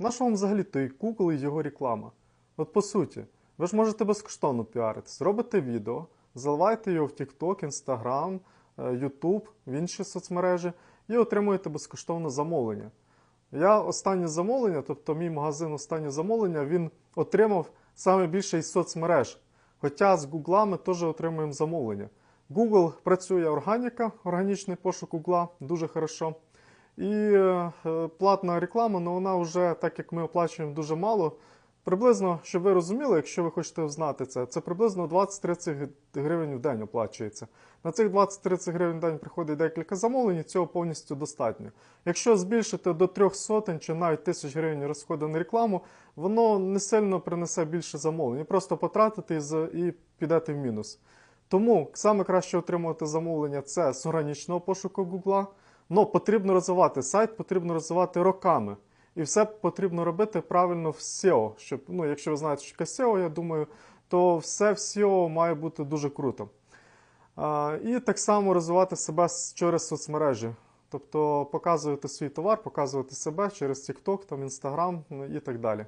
На що вам взагалі той Google і його реклама? От по суті, ви ж можете безкоштовно піаритись. Робите відео, заливаєте його в TikTok, Instagram, е, YouTube, в інші соцмережі і отримуєте безкоштовне замовлення. Я останнє замовлення, тобто мій магазин останнє замовлення, він отримав саме більше із соцмереж. Хоча з Google ми теж отримуємо замовлення. Google працює органіка, органічний пошук Google, дуже хорошо. І е, платна реклама, ну вона вже, так як ми оплачуємо дуже мало, приблизно, щоб ви розуміли, якщо ви хочете знати це, це приблизно 20-30 гривень в день оплачується. На цих 20-30 гривень в день приходить декілька замовлень, і цього повністю достатньо. Якщо збільшити до трьох сотень чи навіть тисяч гривень розходу на рекламу, воно не сильно принесе більше замовлень. Просто потратите і підете в мінус. Тому саме краще отримувати замовлення це з органічного пошуку Гугла. Ну, потрібно розвивати сайт, потрібно розвивати роками. І все потрібно робити правильно в SEO. Щоб, ну, якщо ви знаєте, що таке SEO, я думаю, то все в SEO має бути дуже круто. А, і так само розвивати себе через соцмережі. Тобто показувати свій товар, показувати себе через TikTok, там, Instagram ну, і так далі.